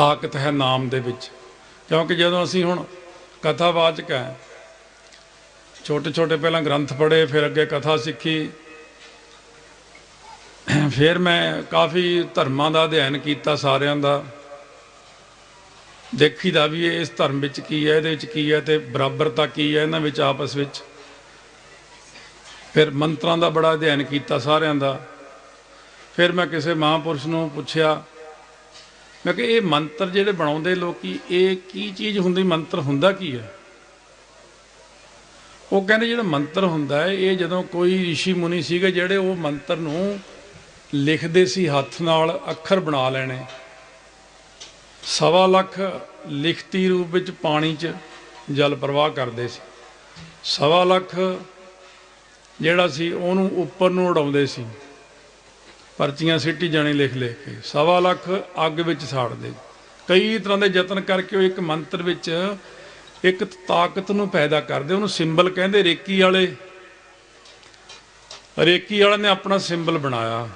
ਤਾਕਤ ਹੈ ਨਾਮ ਦੇ ਵਿੱਚ। ਕਿਉਂਕਿ ਜਦੋਂ ਅਸੀਂ ਹੁਣ ਕਥਾਵਾਚਕ ਹੈ, ਛੋਟੇ ਛੋਟੇ ਪਹਿਲਾਂ ਗ੍ਰੰਥ ਪੜ੍ਹੇ, ਫਿਰ ਅੱਗੇ ਕਥਾ ਸਿੱਖੀ, ਫਿਰ ਮੈਂ ਕਾਫੀ ਧਰਮਾਂ ਦਾ ਅਧਿਐਨ ਕੀਤਾ, ਸਾਰਿਆਂ ਦਾ। ਦੇਖੀਦਾ ਵੀ ਇਸ ਧਰਮ ਵਿੱਚ ਕੀ ਹੈ, ਇਹਦੇ ਵਿੱਚ ਕੀ ਹੈ ਤੇ ਬਰਾਬਰਤਾ ਕੀ ਹੈ ਇਹਨਾਂ ਵਿੱਚ, ਆਪਸ ਵਿੱਚ। ਫਿਰ ਮੰਤਰਾਂ ਦਾ ਬੜਾ ਅਧਿਐਨ ਕੀਤਾ, ਸਾਰਿਆਂ ਦਾ। ਫਿਰ ਮੈਂ ਕਿਸੇ ਮਹਾਂਪੁਰਸ਼ ਨੂੰ ਪੁੱਛਿਆ ਮੈਂ ਕਿ ਇਹ ਮੰਤਰ ਜਿਹੜੇ ਬਣਾਉਂਦੇ ਲੋਕੀ, ਇਹ ਕੀ ਚੀਜ਼ ਹੁੰਦੀ? ਮੰਤਰ ਹੁੰਦਾ ਕੀ ਹੈ? ਉਹ ਕਹਿੰਦੇ, ਜਿਹੜਾ ਮੰਤਰ ਹੁੰਦਾ ਹੈ, ਇਹ ਜਦੋਂ ਕੋਈ ઋષਿ ਮੁਨੀ ਸੀਗੇ ਜਿਹੜੇ ਉਹ ਮੰਤਰ ਨੂੰ ਲਿਖਦੇ ਸੀ, ਹੱਥ ਨਾਲ ਅੱਖਰ ਬਣਾ ਲੈਣੇ। ਸਵਾ ਲੱਖ ਲਿਖਤੀ ਰੂਪ ਵਿੱਚ ਪਾਣੀ 'ਚ ਜਲ ਪ੍ਰਵਾਹ ਕਰਦੇ ਸੀ। ਸਵਾ ਲੱਖ ਜਿਹੜਾ ਸੀ, ਉਹਨੂੰ ਉੱਪਰ ਨੂੰ ਉਡਾਉਂਦੇ ਸੀ। ਪਰਚੀਆਂ ਸਿੱਟੀ ਜਾਣੀ ਲਿਖ ਲਿਖ ਕੇ, ਸਵਾ ਲੱਖ ਅੱਗ ਵਿੱਚ ਸਾੜਦੇ ਕਈ ਤਰ੍ਹਾਂ ਦੇ ਯਤਨ ਕਰਕੇ ਉਹ ਇੱਕ ਮੰਤਰ ਵਿੱਚ ਇੱਕ ਤਾਕਤ ਨੂੰ ਪੈਦਾ ਕਰਦੇ। ਉਹਨੂੰ ਸਿੰਬਲ ਕਹਿੰਦੇ, ਰੇਕੀ ਵਾਲੇ। ਰੇਕੀ ਵਾਲੇ ਨੇ ਆਪਣਾ ਸਿੰਬਲ ਬਣਾਇਆ।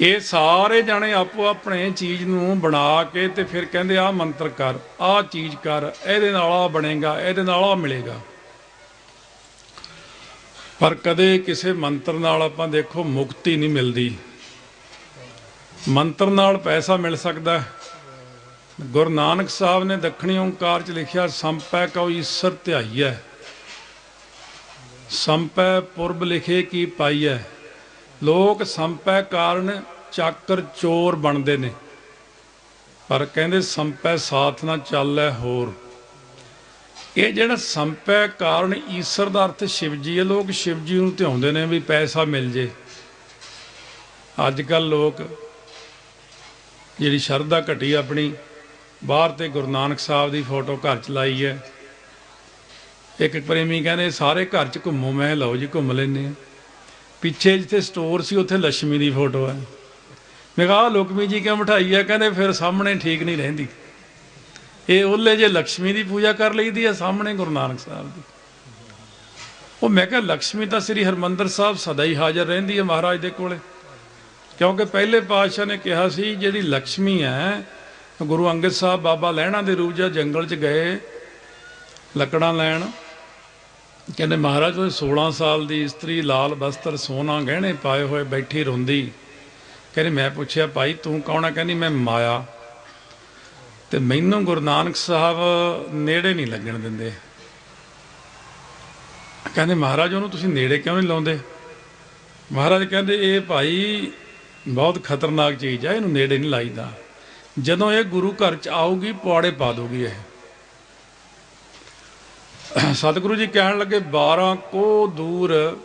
ਇਹ ਸਾਰੇ ਜਾਣੇ ਆਪੋ ਆਪਣੇ ਚੀਜ਼ ਨੂੰ ਬਣਾ ਕੇ ਤੇ ਫਿਰ ਕਹਿੰਦੇ ਆ ਮੰਤਰ ਕਰ ਆ ਚੀਜ਼ ਕਰ, ਇਹਦੇ ਨਾਲ ਆ ਬਣੇਗਾ, ਇਹਦੇ ਨਾਲ ਆ ਮਿਲੇਗਾ। ਪਰ ਕਦੇ ਕਿਸੇ ਮੰਤਰ ਨਾਲ ਆਪਾਂ ਦੇਖੋ ਮੁਕਤੀ ਨਹੀਂ ਮਿਲਦੀ। ਮੰਤਰ ਨਾਲ ਪੈਸਾ ਮਿਲ ਸਕਦਾ ਗੁਰੂ ਨਾਨਕ ਸਾਹਿਬ ਨੇ ਦੱਖਣੀ ਓੰਕਾਰ ਚ ਲਿਖਿਆ, ਸੰਪੈ ਕਉ ਈਸਰ ਧਿਆਈਐ। ਸੰਪੈ ਪੁਰਬ ਲਿਖੇ ਕੀ ਪਾਈਐ। ਲੋਕ ਸੰਪੈ ਕਾਰਨ ਚਾਕਰ ਚੋਰ ਬਣਦੇ ਨੇ। ਪਰ ਕਹਿੰਦੇ ਸੰਪੈ ਸਾਥ ਨਾ ਚੱਲੈ ਹੋਰ। ਇਹ ਜਿਹੜਾ ਸੰਪੈ ਕਾਰਨ ਈਸ਼ਰ ਦਾ ਅਰਥ ਸ਼ਿਵ ਜੀ ਹੈ। ਲੋਕ ਸ਼ਿਵ ਜੀ ਨੂੰ ਧਿਆਉਂਦੇ ਨੇ ਵੀ ਪੈਸਾ ਮਿਲ ਜੇ। ਅੱਜ ਕੱਲ ਲੋਕ ਜਿਹੜੀ ਸ਼ਰਧਾ ਘਟੀ ਆਪਣੀ, ਬਾਹਰ ਤੇ ਗੁਰੂ ਨਾਨਕ ਸਾਹਿਬ ਦੀ ਫੋਟੋ ਘਰ ਚ ਲਾਈ ਹੈ। ਇੱਕ ਪ੍ਰੇਮੀ ਕਹਿੰਦੇ, ਸਾਰੇ ਘਰ ਚ ਘੁੰਮੋ। ਮੈਂ ਲਓ ਜੀ, ਘੁੰਮ ਲੈਨੇ ਆ ਪਿੱਛੇ ਜਿੱਥੇ ਸਟੋਰ ਸੀ, ਉੱਥੇ ਲక్ష్ਮੀ ਦੀ ਫੋਟੋ ਹੈ। ਮੈਂ ਕਿਹਾ ਲੁਕਮੀ ਜੀ ਕਿਉਂ ਬਿਠਾਈ ਹੈ? ਕਹਿੰਦੇ, ਫਿਰ ਸਾਹਮਣੇ ਠੀਕ ਨਹੀਂ ਰਹਿੰਦੀ। ਇਹ ਉਹਲੇ ਜੇ ਲక్ష్ਮੀ ਦੀ ਪੂਜਾ ਕਰ ਲਈਦੀ ਆ ਸਾਹਮਣੇ ਗੁਰੂ ਨਾਨਕ ਸਾਹਿਬ ਦੀ। ਉਹ ਮੈਂ ਕਿਹਾ ਲక్ష్ਮੀ ਤਾਂ ਸ੍ਰੀ ਹਰਮੰਦਰ ਸਾਹਿਬ ਸਦਾ ਹੀ ਹਾਜ਼ਰ ਰਹਿੰਦੀ ਹੈ ਮਹਾਰਾਜ ਦੇ ਕੋਲੇ। ਕਿਉਂਕਿ ਪਹਿਲੇ ਪਾਤਸ਼ਾਹ ਨੇ ਕਿਹਾ ਸੀ, ਜਿਹੜੀ ਲక్ష్ਮੀ ਹੈ, ਗੁਰੂ ਅੰਗਦ ਸਾਹਿਬ ਬਾਬਾ ਲਹਿਣਾ ਦੇ ਰੂਪ ਜਾਂ ਜੰਗਲ 'ਚ ਗਏ, ਲੱਕੜਾਂ ਲੈਣ। ਕਹਿੰਦੇ, ਮਹਾਰਾਜ ਉਹ 16 ਸਾਲ ਦੀ ਇਸਤਰੀ, ਲਾਲ ਬਸਤਰ, ਸੋਨਾ, ਗਹਿਣੇ ਪਾਏ ਹੋਏ, ਬੈਠੀ ਰੋਂਦੀ। ਕਹਿੰਦੇ, ਮੈਂ ਪੁੱਛਿਆ, ਭਾਈ, ਤੂੰ ਕੌਣ ਹੈ ਕਹਿੰਦੀ, ਮੈਂ ਮਾਇਆ। ਤੇ ਮੈਨੂੰ ਗੁਰੂ ਨਾਨਕ ਸਾਹਿਬ ਨੇੜੇ ਨਹੀਂ ਲੱਗਣ ਦਿੰਦੇ। ਕਹਿੰਦੇ, ਮਹਾਰਾਜ, ਉਹਨੂੰ ਤੁਸੀਂ ਨੇੜੇ ਕਿਉਂ ਨਹੀਂ ਲਾਉਂਦੇ? ਮਹਾਰਾਜ ਕਹਿੰਦੇ, ਇਹ ਭਾਈ ਬਹੁਤ ਖਤਰਨਾਕ ਚੀਜ਼ ਹੈ ਇਹਨੂੰ ਨੇੜੇ ਨਹੀਂ ਲਾਈਦਾ। ਜਦੋਂ ਇਹ ਗੁਰੂ ਘਰ ਚ ਆਊਗੀ ਪੌੜੇ ਪਾ ਦੋਗੀ ਇਹ। ਸਤਿਗੁਰੂ ਜੀ ਕਹਿਣ ਲੱਗੇ 12 ਕੋ ਦੂਰ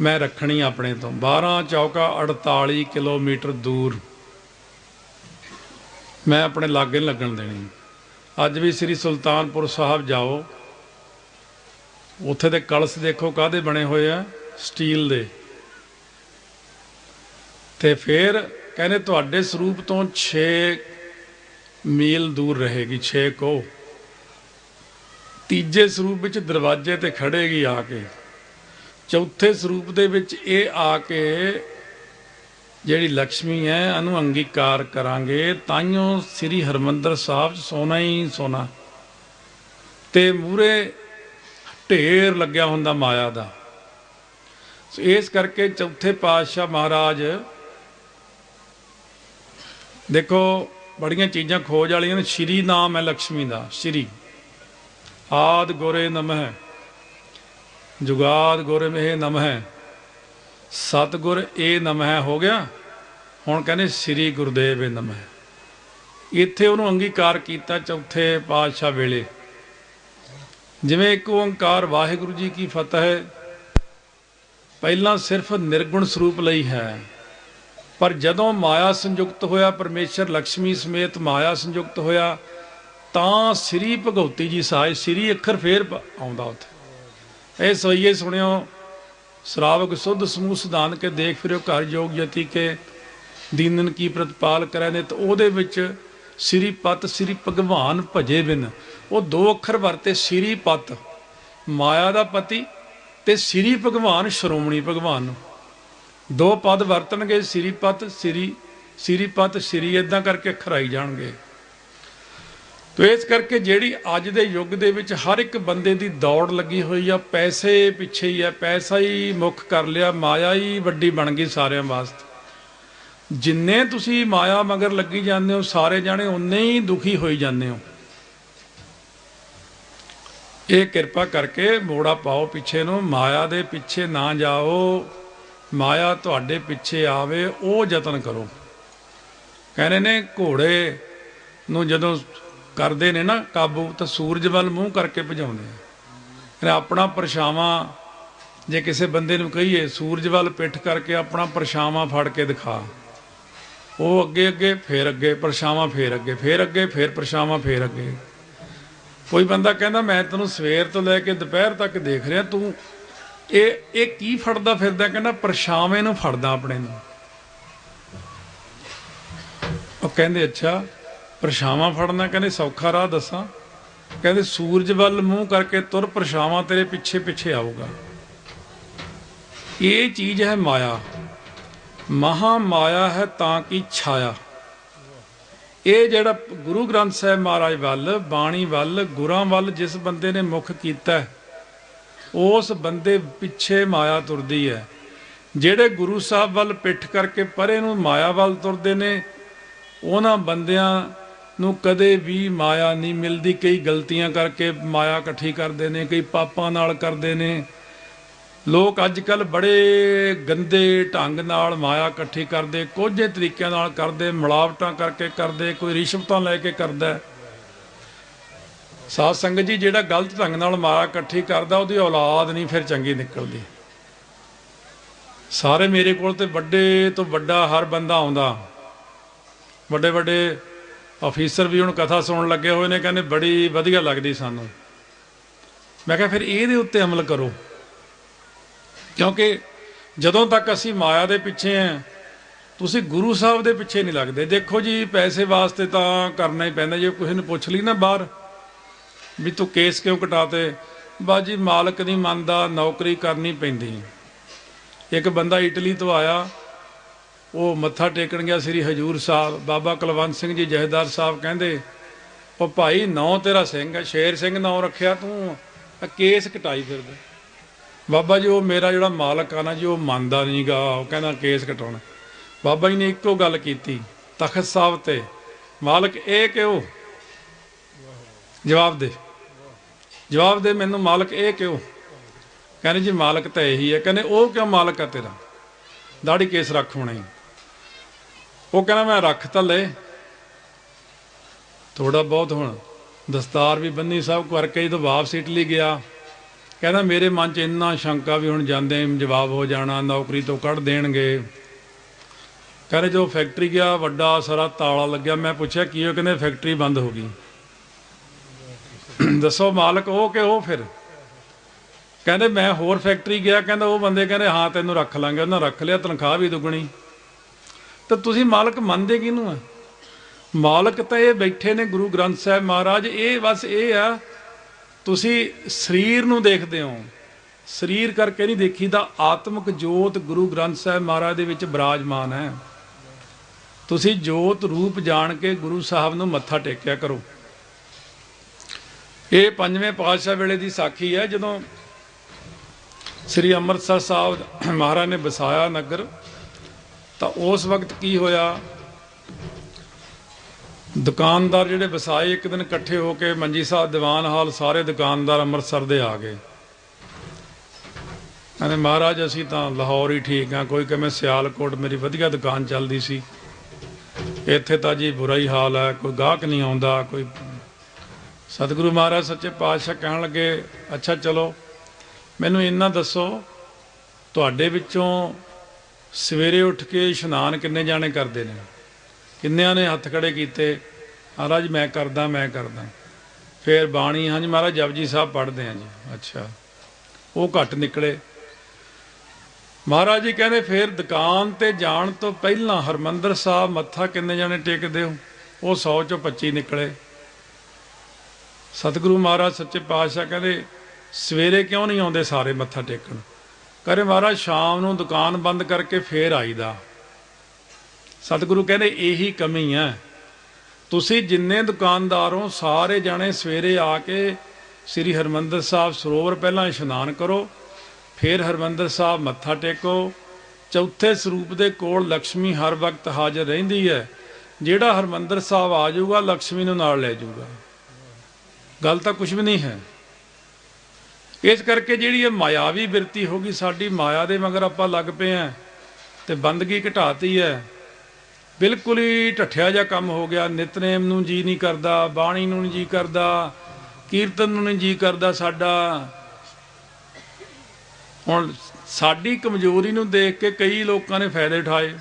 ਮੈਂ ਰੱਖਣੀ ਆਪਣੇ ਤੋਂ। 12 ਚੌਕਾ 48 ਕਿਲੋਮੀਟਰ ਦੂਰ। ਮੈਂ ਆਪਣੇ ਲਾਗੇ ਲੱਗਣ ਦੇਣੀ ਅੱਜ ਵੀ ਸ੍ਰੀ ਸੁਲਤਾਨਪੁਰ ਸਾਹਿਬ ਜਾਓ। ਉੱਥੇ ਦੇ ਕਲਸ਼ ਦੇਖੋ ਕਾਦੇ ਬਣੇ ਹੋਏ ਆ? ਸਟੀਲ ਦੇ। ਤੇ ਫਿਰ ਕਹਿੰਦੇ ਤੁਹਾਡੇ ਸਰੂਪ ਤੋਂ 6 ਮੀਲ ਦੂਰ ਰਹੇਗੀ 6 ਕੋ। ਤੀਜੇ ਸਰੂਪ ਵਿੱਚ ਦਰਵਾਜ਼ੇ ਤੇ ਖੜੇਗੀ ਆ ਕੇ। ਚੌਥੇ ਸਰੂਪ ਦੇ ਵਿੱਚ ਇਹ ਆ ਕੇ ਜਿਹੜੀ ਲక్ష్ਮੀ ਹੈ, ਇਹਨੂੰ ਅੰਗੀਕਾਰ ਕਰਾਂਗੇ ਤਾਈਓ ਸ੍ਰੀ ਹਰਮੰਦਰ ਸਾਹਿਬ 'ਚ ਸੋਨਾ ਹੀ ਸੋਨਾ। ਤੇ ਮੂਰੇ ਢੇਰ ਲੱਗਿਆ ਹੁੰਦਾ ਮਾਇਆ ਦਾ। ਸੋ ਇਸ ਕਰਕੇ ਚੌਥੇ ਪਾਤਸ਼ਾਹ ਮਹਾਰਾਜ, ਦੇਖੋ, ਬੜੀਆਂ ਚੀਜ਼ਾਂ ਖੋਜ ਵਾਲੀਆਂ ਨੇ, ਸ਼੍ਰੀ ਨਾਮ ਹੈ ਲక్ష్ਮੀ ਦਾ, ਸ਼੍ਰੀ। ਆਦ ਗੁਰੇ ਨਮਹ, ਜੁਗਾਦ ਗੋਰੇ ਮਹਿ ਨਮਹ। ਸਤਗੁਰ ਏ ਨਮਹਿ ਹੋ ਗਿਆ। ਹੁਣ ਕਹਿੰਦੇ ਸ੍ਰੀ ਗੁਰਦੇਵ ਏ ਨਮਹਿ। ਇੱਥੇ ਉਹਨੂੰ ਅੰਗੀਕਾਰ ਕੀਤਾ ਚੌਥੇ ਪਾਤਸ਼ਾਹ ਵੇਲੇ। ਜਿਵੇਂ ਇੱਕ ਓੰਕਾਰ ਵਾਹਿਗੁਰੂ ਜੀ ਕੀ ਫਤਿਹ, ਪਹਿਲਾਂ ਸਿਰਫ ਨਿਰਗੁਣ ਸਰੂਪ ਲਈ ਹੈ। ਪਰ ਜਦੋਂ ਮਾਇਆ ਸੰਯੁਕਤ ਹੋਇਆ, ਪਰਮੇਸ਼ਰ ਲక్ష్ਮੀ ਸਮੇਤ ਮਾਇਆ ਸੰਯੁਕਤ ਹੋਇਆ, ਤਾਂ ਸ੍ਰੀ ਭਗਉਤੀ ਜੀ ਸਾਹਿਬ ਸ੍ਰੀ ਅੱਖਰ ਫੇਰ ਆਉਂਦਾ ਉੱਥੇ। ਇਹ ਸੋਈਏ ਸੁਣਿਓ ਸ਼ਰਾਵਕ ਸੁਧ ਸਮੂਹ ਸਿਧਾਨ ਕੇ ਦੇਖ ਫਿਰਿਓ ਘਰ ਯੋਗ ਯਤੀ ਕੇ ਦੀਨਨ ਕੀ ਪ੍ਰਤਪਾਲ ਕਰੈ ਨੇ, ਤਾਂ ਉਹਦੇ ਵਿੱਚ ਸ੍ਰੀ ਪਤ ਸ੍ਰੀ ਭਗਵਾਨ ਭਜੇ ਬਿਨ। ਉਹ ਦੋ ਅੱਖਰ ਵਰਤੇ, ਸ੍ਰੀ ਪਤ, ਮਾਇਆ ਦਾ ਪਤੀ ਤੇ ਸ੍ਰੀ ਭਗਵਾਨ, ਸ਼੍ਰੋਮਣੀ ਭਗਵਾਨ। ਨੂੰ ਦੋ ਪਦ ਵਰਤਣਗੇ, ਸ੍ਰੀ ਪਤ, ਸ੍ਰੀ ਸ੍ਰੀ ਪਤ, ਸ਼੍ਰੀ ਇਦਾਂ ਕਰਕੇ ਅੱਖਰ ਆਈ ਜਾਣਗੇ। ਤੋ ਇਸ ਕਰਕੇ ਜਿਹੜੀ ਅੱਜ ਦੇ ਯੁੱਗ ਦੇ ਵਿੱਚ ਹਰ ਇੱਕ ਬੰਦੇ ਦੀ ਦੌੜ ਲੱਗੀ ਹੋਈ ਆ, ਪੈਸੇ ਪਿੱਛੇ ਹੀ ਆ, ਪੈਸਾ ਹੀ ਮੁੱਖ ਕਰ ਲਿਆ, ਮਾਇਆ ਹੀ ਵੱਡੀ ਬਣ ਗਈ ਸਾਰਿਆਂ ਵਾਸਤੇ। ਜਿੰਨੇ ਤੁਸੀਂ ਮਾਇਆ ਮਗਰ ਲੱਗੀ ਜਾਂਦੇ ਹੋ, ਸਾਰੇ ਜਾਣੇ ਉਨੇ ਹੀ ਦੁਖੀ ਹੋਈ ਜਾਂਦੇ ਹੋ। ਇਹ ਕਿਰਪਾ ਕਰਕੇ ਮੋੜਾ ਪਾਓ ਪਿੱਛੇ ਨੂੰ, ਮਾਇਆ ਦੇ ਪਿੱਛੇ ਨਾ ਜਾਓ, ਮਾਇਆ ਤੁਹਾਡੇ ਪਿੱਛੇ ਆਵੇ, ਉਹ ਯਤਨ ਕਰੋ। ਕਹਿੰਦੇ ਨੇ ਘੋੜੇ ਨੂੰ ਜਦੋਂ ਕਰਦੇ ਨੇ ਨਾ, ਕਾਬੂ ਤਾਂ ਸੂਰਜ ਵੱਲ ਮੂੰਹ ਕਰਕੇ ਭਜਾਉਂਦੇ ਆ। ਆਪਣਾ ਪਰਛਾਵਾਂ, ਜੇ ਕਿਸੇ ਬੰਦੇ ਨੂੰ ਕਹੀਏ, ਸੂਰਜ ਵੱਲ ਪਿੱਠ ਕਰਕੇ ਆਪਣਾ ਪਰਛਾਵਾਂ ਫੜ ਕੇ ਦਿਖਾ। ਉਹ ਅੱਗੇ ਅੱਗੇ, ਫੇਰ ਅੱਗੇ, ਪਰਛਾਵਾਂ ਫੇਰ ਅੱਗੇ ਫੇਰ ਅੱਗੇ, ਫੇਰ ਪਰਛਾਵਾਂ ਫੇਰ ਅੱਗੇ। ਕੋਈ ਬੰਦਾ ਕਹਿੰਦਾ, ਮੈਂ ਤੈਨੂੰ ਸਵੇਰ ਤੋਂ ਲੈ ਕੇ ਦੁਪਹਿਰ ਤੱਕ ਦੇਖ ਰਿਹਾ, ਤੂੰ ਇਹ ਇਹ ਕੀ ਫੜਦਾ ਫਿਰਦਾ, ਕਹਿੰਦਾ ਪਰਛਾਵੇਂ ਨੂੰ ਫੜਦਾ ਆਪਣੇ ਨੂੰ। ਉਹ ਕਹਿੰਦੇ, ਅੱਛਾ ਪਰਛਾਵਾਂ ਫੜਨਾ, ਕਹਿੰਦੇ ਸੌਖਾ ਰਾਹ ਦੱਸਾਂ। ਕਹਿੰਦੇ ਸੂਰਜ ਵੱਲ ਮੂੰਹ ਕਰਕੇ ਤੁਰ, ਪਰਛਾਵਾਂ ਤੇਰੇ ਪਿੱਛੇ ਪਿੱਛੇ ਆਊਗਾ। ਇਹ ਚੀਜ਼ ਹੈ ਮਾਇਆ। ਮਹਾ ਮਾਇਆ ਹੈ ਤਾਂ ਕਿ ਛਾਇਆ। ਇਹ ਜਿਹੜਾ ਗੁਰੂ ਗ੍ਰੰਥ ਸਾਹਿਬ ਮਹਾਰਾਜ ਵੱਲ, ਬਾਣੀ ਵੱਲ, ਗੁਰਾਂ ਵੱਲ ਜਿਸ ਬੰਦੇ ਨੇ ਮੁਖ ਕੀਤਾ ਉਸ ਬੰਦੇ ਪਿੱਛੇ ਮਾਇਆ ਤੁਰਦੀ ਹੈ। ਜਿਹੜੇ ਗੁਰੂ ਸਾਹਿਬ ਵੱਲ ਪਿੱਠ ਕਰਕੇ ਪਰੇ ਨੂੰ ਮਾਇਆ ਵੱਲ ਤੁਰਦੇ ਨੇ, ਉਹਨਾਂ ਬੰਦਿਆਂ ਨੂੰ ਕਦੇ ਵੀ ਮਾਇਆ ਨਹੀਂ ਮਿਲਦੀ। ਕਈ ਗਲਤੀਆਂ ਕਰਕੇ ਮਾਇਆ ਇਕੱਠੀ ਕਰਦੇ ਨੇ, ਕਈ ਪਾਪਾਂ ਨਾਲ ਕਰਦੇ ਨੇ। ਲੋਕ ਅੱਜ ਕੱਲ ਬੜੇ ਗੰਦੇ ਢੰਗ ਨਾਲ ਮਾਇਆ ਇਕੱਠੀ ਕਰਦੇ, ਕੋਝੇ ਤਰੀਕਿਆਂ ਨਾਲ ਕਰਦੇ, ਮਿਲਾਵਟਾਂ ਕਰਕੇ ਕਰਦੇ, ਕੋਈ ਰਿਸ਼ਵਤਾਂ ਲੈ ਕੇ ਕਰਦਾ ਹੈ। ਸਾਧ ਸੰਗਤ ਜੀ, ਜਿਹੜਾ ਗਲਤ ਢੰਗ ਨਾਲ ਮਾਇਆ ਇਕੱਠੀ ਕਰਦਾ, ਉਹਦੀ ਔਲਾਦ ਨਹੀਂ ਫਿਰ ਚੰਗੀ ਨਿਕਲਦੀ। ਸਾਰੇ ਮੇਰੇ ਕੋਲ ਤੇ ਵੱਡੇ ਤੋਂ ਵੱਡਾ ਹਰ ਬੰਦਾ ਆਉਂਦਾ। ਵੱਡੇ ਵੱਡੇ ਅਫੀਸਰ ਵੀ ਹੁਣ ਕਥਾ ਸੁਣਨ ਲੱਗੇ ਹੋਏ ਨੇ, ਕਹਿੰਦੇ ਬੜੀ ਵਧੀਆ ਲੱਗਦੀ ਸਾਨੂੰ। ਮੈਂ ਕਿਹਾ ਫਿਰ ਇਹਦੇ ਉੱਤੇ ਅਮਲ ਕਰੋ। ਕਿਉਂਕਿ ਜਦੋਂ ਤੱਕ ਅਸੀਂ ਮਾਇਆ ਦੇ ਪਿੱਛੇ ਆ, ਤੁਸੀਂ ਗੁਰੂ ਸਾਹਿਬ ਦੇ ਪਿੱਛੇ ਨਹੀਂ ਲੱਗਦੇ। ਦੇਖੋ ਜੀ, ਪੈਸੇ ਵਾਸਤੇ ਤਾਂ ਕਰਨਾ ਹੀ ਪੈਂਦਾ, ਜੇ ਕਿਸੇ ਨੂੰ ਪੁੱਛ ਲਈ ਨਾ ਬਾਹਰ, ਵੀ ਤੂੰ ਕੇਸ ਕਿਉਂ ਕਟਾਤੇ? ਬਾਜੀ ਮਾਲਕ ਨਹੀਂ ਮੰਨਦਾ ਨੌਕਰੀ ਕਰਨੀ ਪੈਂਦੀ। ਇੱਕ ਬੰਦਾ ਇਟਲੀ ਤੋਂ ਆਇਆ ਉਹ ਮੱਥਾ ਟੇਕਣ ਗਿਆ ਸ੍ਰੀ ਹਜੂਰ ਸਾਹਿਬ। ਬਾਬਾ ਕੁਲਵੰਤ ਸਿੰਘ ਜੀ ਜਹੇਦਾਰ ਸਾਹਿਬ ਕਹਿੰਦੇ, ਉਹ ਭਾਈ ਨੌ ਤੇਰਾ ਸਿੰਘ ਹੈ, ਸ਼ੇਰ ਸਿੰਘ ਨੌ ਰੱਖਿਆ ਤੂੰ। ਕੇਸ ਕਟਾਈ ਫਿਰਦਾ। ਬਾਬਾ ਜੀ, ਉਹ ਮੇਰਾ ਜਿਹੜਾ ਮਾਲਕ ਆ ਨਾ ਜੀ, ਉਹ ਮੰਨਦਾ ਨਹੀਂਗਾ ਉਹ ਕਹਿੰਦਾ ਕੇਸ ਕਟਾਉਣਾ। ਬਾਬਾ ਜੀ ਨੇ ਇੱਕੋ ਗੱਲ ਕੀਤੀ, ਤਖਤ ਸਾਹਿਬ ਤੇ। ਮਾਲਕ, ਇਹ ਕਿਉਂ? ਜਵਾਬ ਦੇ। ਜਵਾਬ ਦੇ ਮੈਨੂੰ, ਮਾਲਕ, ਇਹ ਕਿਉਂ? ਕਹਿੰਦੇ ਜੀ, ਮਾਲਕ ਤਾਂ ਇਹੀ ਹੈ। ਕਹਿੰਦੇ, ਉਹ ਕਿਉਂ ਮਾਲਕ ਆ ਤੇਰਾ? ਦਾੜੀ ਕੇਸ ਰੱਖ ਹੋਣਾ। ਹੀ ਉਹ ਕਹਿੰਦਾ ਮੈਂ ਰੱਖ ਤਾਂ ਲੈ ਥੋੜਾ ਬਹੁਤ ਹੁਣ ਦਸਤਾਰ ਵੀ ਬੰਨੀ ਸਭ ਕਰਕੇ ਜਦੋਂ ਵਾਪਸ ਇਟਲੀ ਗਿਆ, ਕਹਿੰਦਾ ਮੇਰੇ ਮਨ 'ਚ ਇੰਨਾ ਸ਼ੰਕਾ ਵੀ ਹੁਣ ਜਾਂਦੇ ਜਵਾਬ ਹੋ ਜਾਣਾ, ਨੌਕਰੀ ਤੋਂ ਕੱਢ ਦੇਣਗੇ। ਕਹਿੰਦੇ ਜੋ ਫੈਕਟਰੀ ਗਿਆ, ਵੱਡਾ ਸਾਰਾ ਤਾਲਾ ਲੱਗਿਆ, ਮੈਂ ਪੁੱਛਿਆ, ਕੀ ਹੋ ਕਹਿੰਦੇ ਫੈਕਟਰੀ ਬੰਦ ਹੋ ਗਈ। ਦੱਸੋ ਮਾਲਕ, ਉਹ ਕਿ ਉਹ ਫਿਰ? ਕਹਿੰਦੇ ਮੈਂ ਹੋਰ ਫੈਕਟਰੀ ਗਿਆ, ਕਹਿੰਦਾ ਉਹ ਬੰਦੇ ਕਹਿੰਦੇ, ਹਾਂ ਤੈਨੂੰ ਰੱਖ ਲਾਂਗੇ, ਉਹਨਾਂ ਰੱਖ ਲਿਆ, ਤਨਖਾਹ ਵੀ ਦੁੱਗਣੀ। ਤਾਂ ਤੁਸੀਂ ਮਾਲਕ ਮੰਨਦੇ ਕਿਹਨੂੰ ਆ? ਮਾਲਕ ਤਾਂ ਇਹ ਬੈਠੇ ਨੇ ਗੁਰੂ ਗ੍ਰੰਥ ਸਾਹਿਬ ਮਹਾਰਾਜ, ਇਹ ਬਸ ਇਹ ਆ, ਤੁਸੀਂ ਸਰੀਰ ਨੂੰ ਦੇਖਦੇ ਹੋ। ਸਰੀਰ ਕਰਕੇ ਨਹੀਂ ਦੇਖੀਦਾ, ਆਤਮਿਕ ਜੋਤ ਗੁਰੂ ਗ੍ਰੰਥ ਸਾਹਿਬ ਮਹਾਰਾਜ ਦੇ ਵਿੱਚ ਬਿਰਾਜਮਾਨ ਹੈ। ਤੁਸੀਂ ਜੋਤ ਰੂਪ ਜਾਣ ਕੇ ਗੁਰੂ ਸਾਹਿਬ ਨੂੰ ਮੱਥਾ ਟੇਕਿਆ ਕਰੋ। ਇਹ ਪੰਜਵੇਂ ਪਾਤਸ਼ਾਹ ਵੇਲੇ ਦੀ ਸਾਖੀ ਹੈ, ਜਦੋਂ ਸ੍ਰੀ ਅੰਮ੍ਰਿਤਸਰ ਸਾਹਿਬ ਮਹਾਰਾਜ ਨੇ ਵਸਾਇਆ ਨਗਰ। ਤਾਂ ਉਸ ਵਕਤ ਕੀ ਹੋਇਆ? ਦੁਕਾਨਦਾਰ ਜਿਹੜੇ ਵਸਾਏ, ਇੱਕ ਦਿਨ ਇਕੱਠੇ ਹੋ ਕੇ ਮੰਜੀ ਸਾਹਿਬ ਦੀਵਾਨ ਹਾਲ ਸਾਰੇ ਦੁਕਾਨਦਾਰ ਅੰਮ੍ਰਿਤਸਰ ਦੇ ਆ ਗਏ। ਕਹਿੰਦੇ, ਮਹਾਰਾਜ, ਅਸੀਂ ਤਾਂ ਲਾਹੌਰ ਹੀ ਠੀਕ ਆ ਕੋਈ ਕਹਿੰਦੇ ਸਿਆਲਕੋਟ ਮੇਰੀ ਵਧੀਆ ਦੁਕਾਨ ਚੱਲਦੀ ਸੀ। ਇੱਥੇ ਤਾਂ ਜੀ ਬੁਰਾ ਹੀ ਹਾਲ ਹੈ, ਕੋਈ ਗਾਹਕ ਨਹੀਂ ਆਉਂਦਾ, ਕੋਈ ਸਤਿਗੁਰੂ ਮਹਾਰਾਜ ਸੱਚੇ ਪਾਤਸ਼ਾਹ ਕਹਿਣ ਲੱਗੇ, ਅੱਛਾ, ਚਲੋ, ਮੈਨੂੰ ਇੰਨਾ ਦੱਸੋ, ਤੁਹਾਡੇ ਵਿੱਚੋਂ ਸਵੇਰੇ ਉੱਠ ਕੇ ਇਸ਼ਨਾਨ ਕਿੰਨੇ ਜਾਣੇ ਕਰਦੇ ਨੇ? ਕਿੰਨਿਆਂ ਨੇ ਹੱਥ ਖੜੇ ਕੀਤੇ? ਮਹਾਰਾਜ, ਮੈਂ ਕਰਦਾ ਮੈਂ ਕਰਦਾ। ਫਿਰ ਬਾਣੀ, ਹਾਂਜੀ ਮਹਾਰਾਜ, ਜਪਜੀ ਸਾਹਿਬ ਪੜ੍ਹਦੇ ਆ ਜੀ। ਅੱਛਾ। ਉਹ ਘੱਟ ਨਿਕਲੇ। ਮਹਾਰਾਜ ਜੀ ਕਹਿੰਦੇ, ਫਿਰ ਦੁਕਾਨ ਤੇ ਜਾਣ ਤੋਂ ਪਹਿਲਾਂ ਹਰਮੰਦਰ ਸਾਹਿਬ ਮੱਥਾ ਕਿੰਨੇ ਜਾਣੇ ਟੇਕਦੇ ਹੋ? ਉਹ 100 ਚੋਂ 25 ਨਿਕਲੇ। ਸਤਿਗੁਰੂ ਮਹਾਰਾਜ, ਸੱਚੇ ਪਾਤਸ਼ਾਹ ਕਹਿੰਦੇ, ਸਵੇਰੇ ਕਿਉਂ ਨਹੀਂ ਆਉਂਦੇ ਸਾਰੇ ਮੱਥਾ ਟੇਕਣ? ਕਰੇ ਮਹਾਰਾਜ, ਸ਼ਾਮ ਨੂੰ ਦੁਕਾਨ ਬੰਦ ਕਰਕੇ ਫੇਰ ਆਈਦਾ। ਸਤਿਗੁਰੂ ਕਹਿੰਦੇ, ਇਹੀ ਕਮੀ ਹੈ। ਤੁਸੀਂ ਜਿੰਨੇ ਦੁਕਾਨਦਾਰ ਹੋ, ਸਾਰੇ ਜਾਣੇ ਸਵੇਰੇ ਆ ਕੇ ਸ੍ਰੀ ਹਰਮੰਦਰ ਸਾਹਿਬ ਸਰੋਵਰ ਪਹਿਲਾਂ ਇਸ਼ਨਾਨ ਕਰੋ, ਫਿਰ ਹਰਮੰਦਰ ਸਾਹਿਬ ਮੱਥਾ ਟੇਕੋ। ਚੌਥੇ ਸਰੂਪ ਦੇ ਕੋਲ ਲక్ష్ਮੀ ਹਰ ਵਕਤ ਹਾਜ਼ਰ ਰਹਿੰਦੀ ਹੈ। ਜਿਹੜਾ ਹਰਮੰਦਰ ਸਾਹਿਬ ਆ ਜਾਊਗਾ ਲక్ష్ਮੀ ਨੂੰ ਨਾਲ ਲੈ ਜਾਊਗਾ। ਗੱਲ ਤਾਂ ਕੁਝ ਵੀ ਨਹੀਂ ਹੈ। ਇਸ ਕਰਕੇ ਜਿਹੜੀ ਇਹ ਮਾਇਆਵੀ ਬਿਰਤੀ ਹੋ ਗਈ ਸਾਡੀ ਮਾਇਆ ਦੇ ਮਗਰ ਆਪਾਂ ਲੱਗ ਪਏ ਆ ਤੇ ਬੰਦਗੀ ਘਟਾਤੀ ਹੈ। ਬਿਲਕੁਲ ਹੀ ਢੱਠਿਆ ਜਿਹਾ ਕੰਮ ਹੋ ਗਿਆ। ਨਿਤਨੇਮ ਨੂੰ ਜੀ ਨਹੀਂ ਕਰਦਾ, ਬਾਣੀ ਨੂੰ ਨਹੀਂ ਜੀ ਕਰਦਾ, ਕੀਰਤਨ ਨੂੰ ਨਹੀਂ ਜੀ ਕਰਦਾ ਸਾਡਾ। ਹੁਣ ਸਾਡੀ ਕਮਜ਼ੋਰੀ ਨੂੰ ਦੇਖ ਕੇ ਕਈ ਲੋਕਾਂ ਨੇ ਫਾਇਦੇ ਉਠਾਏ।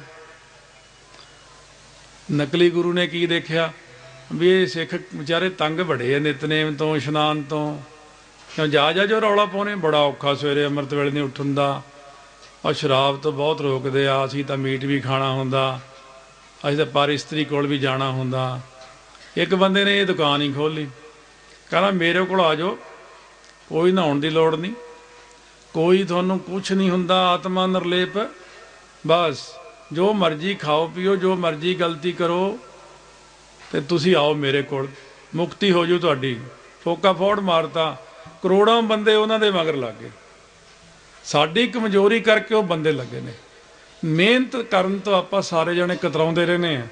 ਨਕਲੀ ਗੁਰੂ ਨੇ ਕੀ ਦੇਖਿਆ? ਵੀ ਇਹ ਸਿੱਖ ਵਿਚਾਰੇ ਤੰਗ ਬੜੇ ਆ ਨਿਤਨੇਮ ਤੋਂ, ਇਸ਼ਨਾਨ ਤੋਂ। ਕਿਉਂ ਜਾ ਜਾ ਜੋ ਰੌਲਾ ਪਾਉਣੇ, ਬੜਾ ਔਖਾ ਸਵੇਰੇ ਅੰਮ੍ਰਿਤ ਵੇਲੇ ਨਹੀਂ ਉੱਠਣ ਦਾ। ਔਰ ਸ਼ਰਾਬ ਤੋਂ ਬਹੁਤ ਰੋਕਦੇ ਆ, ਅਸੀਂ ਤਾਂ ਮੀਟ ਵੀ ਖਾਣਾ ਹੁੰਦਾ, ਅਸੀਂ ਤਾਂ ਪਰ ਇਸਤਰੀ ਕੋਲ ਵੀ ਜਾਣਾ ਹੁੰਦਾ। ਇੱਕ ਬੰਦੇ ਨੇ ਇਹ ਦੁਕਾਨ ਹੀ ਖੋਲੀ ਕਹਿੰਦਾ ਮੇਰੇ ਕੋਲ ਆ ਜਾਓ, ਕੋਈ ਨਹਾਉਣ ਦੀ ਲੋੜ ਨਹੀਂ, ਕੋਈ ਤੁਹਾਨੂੰ ਕੁਝ ਨਹੀਂ ਹੁੰਦਾ, ਆਤਮਾ ਨਿਰਲੇਪ, ਬਸ, ਜੋ ਮਰਜ਼ੀ ਖਾਓ ਪੀਓ, ਜੋ ਮਰਜ਼ੀ ਗਲਤੀ ਕਰੋ, ਤੇ ਤੁਸੀਂ ਆਓ ਮੇਰੇ ਕੋਲ, ਮੁਕਤੀ ਹੋ ਜੂ ਤੁਹਾਡੀ। ਫੋਕਾ ਫੋੜ ਮਾਰਤਾ ਕਰੋੜਾਂ ਬੰਦੇ ਉਹਨਾਂ ਦੇ ਮਗਰ ਲੱਗ ਗਏ। ਸਾਡੀ ਕਮਜ਼ੋਰੀ ਕਰਕੇ ਉਹ ਬੰਦੇ ਲੱਗੇ ਨੇ। ਮਿਹਨਤ ਕਰਨ ਤੋਂ ਆਪਾਂ ਸਾਰੇ ਜਣੇ ਕਤਰਾਉਂਦੇ ਰਹਿੰਦੇ ਆ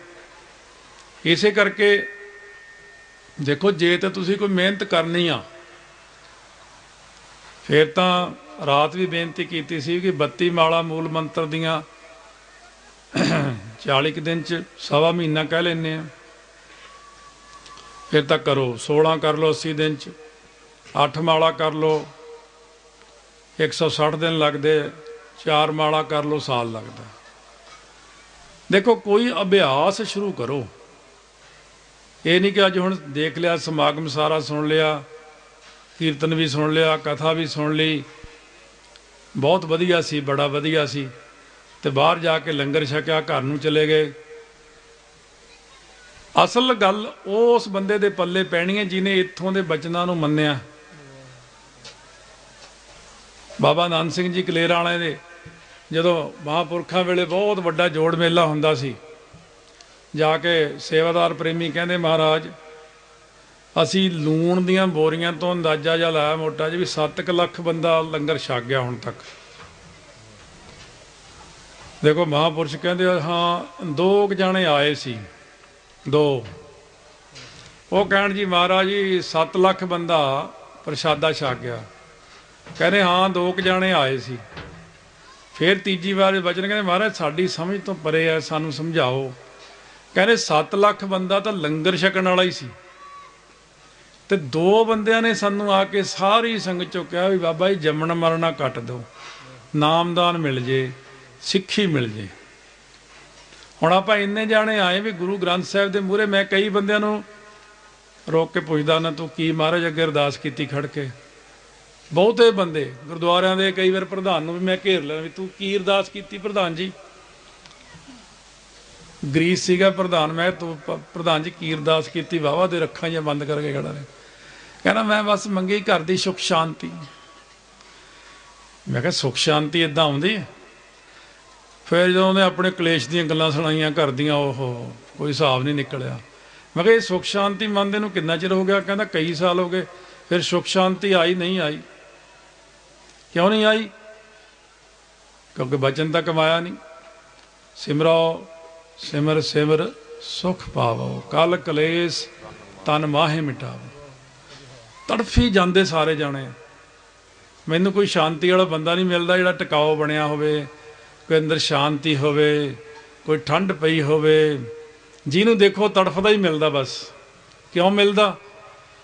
ਇਸੇ ਕਰਕੇ ਦੇਖੋ, ਜੇ ਤਾਂ ਤੁਸੀਂ ਕੋਈ ਮਿਹਨਤ ਕਰਨੀ ਆ, ਫਿਰ ਤਾਂ ਰਾਤ ਵੀ ਬੇਨਤੀ ਕੀਤੀ ਸੀ ਕਿ 32 ਮਾਲਾ ਮੂਲ ਮੰਤਰ ਦੀਆਂ 40 ਕੁ ਦਿਨ ਚ ਸਵਾ ਮਹੀਨਾ ਕਹਿ ਲੈਨੇ ਆ ਫਿਰ ਤਾਂ ਕਰੋ 16 ਕਰ ਲਓ 80 ਦਿਨ ਚ। 8 ਮਾਲਾ ਕਰ ਲਓ 160 ਦਿਨ ਲੱਗਦੇ 4 ਮਾਲਾ ਕਰ ਲਓ, ਸਾਲ ਲੱਗਦਾ। ਦੇਖੋ, ਕੋਈ ਅਭਿਆਸ ਸ਼ੁਰੂ ਕਰੋ। ਇਹ ਨਹੀਂ ਕਿ ਅੱਜ ਹੁਣ ਦੇਖ ਲਿਆ, ਸਮਾਗਮ ਸਾਰਾ ਸੁਣ ਲਿਆ, ਕੀਰਤਨ ਵੀ ਸੁਣ ਲਿਆ, ਕਥਾ ਵੀ ਸੁਣ ਲਈ। ਬਹੁਤ ਵਧੀਆ ਸੀ, ਬੜਾ ਵਧੀਆ ਸੀ। ਤੇ ਬਾਹਰ ਜਾ ਕੇ ਲੰਗਰ ਛਕਿਆ, ਘਰ ਨੂੰ ਚਲੇ ਗਏ। ਅਸਲ ਗੱਲ ਉਸ ਬੰਦੇ ਦੇ ਪੱਲੇ ਪੈਣੀ ਹੈ ਜਿਨੇ ਇੱਥੋਂ ਦੇ ਬਚਨਾਂ ਨੂੰ ਮੰਨਿਆ। ਬਾਬਾ ਨਾਨਕ ਸਿੰਘ ਜੀ ਕਲੇਰਾਂ ਵਾਲੇ ਦੇ, ਜਦੋਂ ਮਹਾਪੁਰਖਾਂ ਵੇਲੇ ਬਹੁਤ ਵੱਡਾ ਜੋੜ ਮੇਲਾ ਹੁੰਦਾ ਸੀ, ਜਾ ਕੇ ਸੇਵਾਦਾਰ ਪ੍ਰੇਮੀ ਕਹਿੰਦੇ, ਮਹਾਰਾਜ, ਅਸੀਂ ਲੂਣ ਦੀਆਂ ਬੋਰੀਆਂ ਤੋਂ ਅੰਦਾਜ਼ਾ ਜਿਹਾ ਲਾਇਆ ਮੋਟਾ ਜਿਹਾ ਵੀ 7 ਲੱਖ ਬੰਦਾ ਲੰਗਰ ਛਕ ਗਿਆ ਹੁਣ ਤੱਕ। ਦੇਖੋ, ਮਹਾਪੁਰਸ਼ ਕਹਿੰਦੇ, ਹਾਂ, ਦੋ ਕੁ ਜਾਣੇ ਆਏ ਸੀ, ਦੋ। ਉਹ ਕਹਿਣ ਜੀ, ਮਹਾਰਾਜ ਜੀ 7 ਲੱਖ ਬੰਦਾ ਪ੍ਰਸ਼ਾਦਾ ਛਕ ਗਿਆ। ਕਹਿੰਦੇ, ਹਾਂ, ਦੋ ਕੁ ਜਾਣੇ ਆਏ ਸੀ। ਫਿਰ ਤੀਜੀ ਵਾਰ ਬਚਨ ਕਹਿੰਦੇ, ਮਹਾਰਾਜ, ਸਾਡੀ ਸਮਝ ਤੋਂ ਪਰੇ ਹੈ ਸਾਨੂੰ ਸਮਝਾਓ। ਕਹਿੰਦੇ 7 ਲੱਖ ਬੰਦਾ ਤਾਂ ਲੰਗਰ ਛਕਣ ਵਾਲਾ ਹੀ ਸੀ। ਤੇ ਦੋ ਬੰਦਿਆਂ ਨੇ ਸਾਨੂੰ ਆ ਕੇ ਸਾਰੀ ਸੰਗਤ ਚੋਂ ਕਿਹਾ ਵੀ, ਬਾਬਾ ਜੀ, ਜੰਮਣ ਮਰਨਾ ਕੱਟ ਦਿਓ ਨਾਮਦਾਨ ਮਿਲ ਜੇ, ਸਿੱਖੀ ਮਿਲ ਜੇ। ਹੁਣ ਆਪਾਂ ਇੰਨੇ ਜਾਣੇ ਆਏ ਵੀ ਗੁਰੂ ਗ੍ਰੰਥ ਸਾਹਿਬ ਦੇ ਮੂਹਰੇ, ਮੈਂ ਕਈ ਬੰਦਿਆਂ ਨੂੰ ਰੋਕ ਕੇ ਪੁੱਛਦਾ, ਨਾ ਤੂੰ ਕੀ ਮਹਾਰਾਜ ਅੱਗੇ ਅਰਦਾਸ ਕੀਤੀ ਖੜ ਕੇ? ਬਹੁਤੇ ਬੰਦੇ ਗੁਰਦੁਆਰਿਆਂ ਦੇ ਕਈ ਵਾਰ ਪ੍ਰਧਾਨ ਨੂੰ ਵੀ ਮੈਂ ਘੇਰ ਲਿਆ ਵੀ ਤੂੰ ਕੀ ਅਰਦਾਸ ਕੀਤੀ ਪ੍ਰਧਾਨ ਜੀ? ਗਰੀਸ ਸੀਗਾ ਪ੍ਰਧਾਨ, ਮੈਂ ਤੂੰ ਪ੍ਰਧਾਨ ਜੀ ਕੀ ਅਰਦਾਸ ਕੀਤੀ? ਵਾਵਾ ਦੇ ਰੱਖਾਂ ਜਾਂ ਬੰਦ ਕਰਕੇ ਖੜਾ ਰਹੇ। ਕਹਿੰਦਾ ਮੈਂ ਬਸ ਮੰਗੀ ਘਰ ਦੀ ਸੁਖ ਸ਼ਾਂਤੀ। ਮੈਂ ਕਿਹਾ ਸੁਖ ਸ਼ਾਂਤੀ ਇਦਾਂ ਆਉਂਦੀ ਹੈ? ਫਿਰ ਜਦੋਂ ਉਹਨੇ ਆਪਣੇ ਕਲੇਸ਼ ਦੀਆਂ ਗੱਲਾਂ ਸੁਣਾਈਆਂ ਘਰ ਦੀਆਂ ਉਹ ਕੋਈ ਹਿਸਾਬ ਨਹੀਂ ਨਿਕਲਿਆ। ਮੈਂ ਕਿਹਾ ਇਹ ਸੁਖ ਸ਼ਾਂਤੀ ਮੰਨਦੇ ਨੂੰ ਕਿੰਨਾ ਚਿਰ ਹੋ ਗਿਆ? ਕਹਿੰਦਾ ਕਈ ਸਾਲ ਹੋ ਗਏ। ਫਿਰ ਸੁਖ ਸ਼ਾਂਤੀ ਆਈ ਨਹੀਂ ਆਈ। ਕਿਉਂ ਨਹੀਂ ਆਈ? ਕਿਉਂਕਿ ਬਚਨ ਤਾਂ ਕਮਾਇਆ ਨਹੀਂ। ਸਿਮਰੋ, ਸਿਮਰ ਸਿਮਰ, ਸੁਖ ਪਾਵੋ। ਕਲ ਕਲੇਸ਼, ਤਨ ਮਾਹੇ ਮਿਟਾਵੋ। ਤੜਫੀ ਜਾਂਦੇ ਸਾਰੇ ਜਾਣੇ। ਮੈਨੂੰ ਕੋਈ ਸ਼ਾਂਤੀ ਵਾਲਾ ਬੰਦਾ ਨਹੀਂ ਮਿਲਦਾ ਜਿਹੜਾ ਟਿਕਾਓ ਬਣਿਆ ਹੋਵੇ, ਕੋਈ ਅੰਦਰ ਸ਼ਾਂਤੀ ਹੋਵੇ, ਕੋਈ ਠੰਡ ਪਈ ਹੋਵੇ। ਜਿਹਨੂੰ ਦੇਖੋ ਤੜਫਦਾ ਹੀ ਮਿਲਦਾ ਬਸ। ਕਿਉਂ ਮਿਲਦਾ?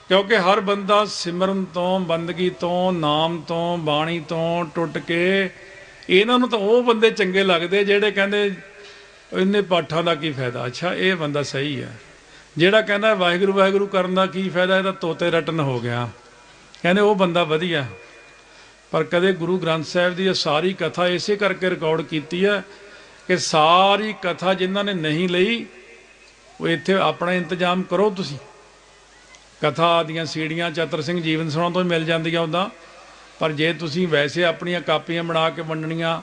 ਕਿਉਂਕਿ ਹਰ ਬੰਦਾ ਸਿਮਰਨ ਤੋਂ, ਬੰਦਗੀ ਤੋਂ, ਨਾਮ ਤੋਂ, ਬਾਣੀ ਤੋਂ ਟੁੱਟ ਕੇ ਇਹਨਾਂ ਨੂੰ ਤਾਂ ਉਹ ਬੰਦੇ ਚੰਗੇ ਲੱਗਦੇ ਜਿਹੜੇ ਕਹਿੰਦੇ ਇੰਨੇ ਪਾਠਾਂ ਦਾ ਕੀ ਫਾਇਦਾ? ਅੱਛਾ, ਇਹ ਬੰਦਾ ਸਹੀ ਹੈ। ਜਿਹੜਾ ਕਹਿੰਦਾ ਵਾਹਿਗੁਰੂ ਵਾਹਿਗੁਰੂ ਕਰਨ ਦਾ ਕੀ ਫਾਇਦਾ? ਇਹਦਾ ਤੋਤੇ ਰਟਨ ਹੋ ਗਿਆ। ਕਹਿੰਦੇ ਉਹ ਬੰਦਾ ਵਧੀਆ। ਪਰ ਕਦੇ ਗੁਰੂ ਗ੍ਰੰਥ ਸਾਹਿਬ ਦੀ ਇਹ ਸਾਰੀ ਕਥਾ ਇਸੇ ਕਰਕੇ ਰਿਕਾਰਡ ਕੀਤੀ ਹੈ ਕਿ ਸਾਰੀ ਕਥਾ ਜਿਨ੍ਹਾਂ ਨੇ ਨਹੀਂ ਲਈ, ਉਹ ਇੱਥੇ ਆਪਣਾ ਇੰਤਜ਼ਾਮ ਕਰੋ ਤੁਸੀਂ। ਕਥਾ ਦੀਆਂ ਸੀੜੀਆਂ ਚਤਰ ਸਿੰਘ ਜੀਵਨ ਸੁਣਾਉਣ ਤੋਂ ਹੀ ਮਿਲ ਜਾਂਦੀਆਂ ਉਦਾਂ ਪਰ ਜੇ ਤੁਸੀਂ ਵੈਸੇ ਆਪਣੀਆਂ ਕਾਪੀਆਂ ਬਣਾ ਕੇ ਵੰਡਣੀਆਂ,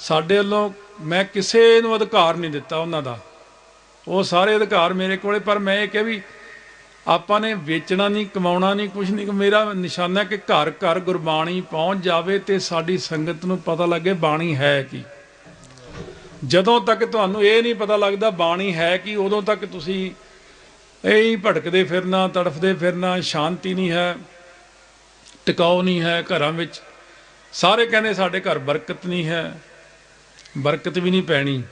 ਸਾਡੇ ਵੱਲੋਂ ਮੈਂ ਕਿਸੇ ਨੂੰ ਅਧਿਕਾਰ ਨਹੀਂ ਦਿੱਤਾ ਉਹਨਾਂ ਦਾ। ਉਹ ਸਾਰੇ ਅਧਿਕਾਰ ਮੇਰੇ ਕੋਲੇ, ਪਰ ਮੈਂ ਇਹ ਕਿਹਾ ਵੀ ਆਪਾਂ ਨੇ ਵੇਚਣਾ ਨਹੀਂ, ਕਮਾਉਣਾ ਨਹੀਂ ਕੁਝ ਨਹੀਂ, ਮੇਰਾ ਨਿਸ਼ਾਨਾ ਕਿ ਘਰ ਘਰ ਗੁਰਬਾਣੀ ਪਹੁੰਚ ਜਾਵੇ ਤੇ ਸਾਡੀ ਸੰਗਤ ਨੂੰ ਪਤਾ ਲੱਗੇ ਬਾਣੀ ਹੈ ਕੀ। ਜਦੋਂ ਤੱਕ ਤੁਹਾਨੂੰ ਇਹ ਨਹੀਂ ਪਤਾ ਲੱਗਦਾ ਬਾਣੀ ਹੈ ਕੀ, ਉਦੋਂ ਤੱਕ ਤੁਸੀਂ ਇਹ ਹੀ ਭਟਕਦੇ ਫਿਰਨਾ, ਤੜਫਦੇ ਫਿਰਨਾ, ਸ਼ਾਂਤੀ ਨਹੀਂ ਹੈ ਟਿਕਾਉ ਨਹੀਂ ਹੈ ਘਰਾਂ ਵਿੱਚ। ਸਾਰੇ ਕਹਿੰਦੇ ਸਾਡੇ ਘਰ ਬਰਕਤ ਨਹੀਂ ਹੈ, ਬਰਕਤ ਵੀ ਨਹੀਂ ਪੈਣੀ।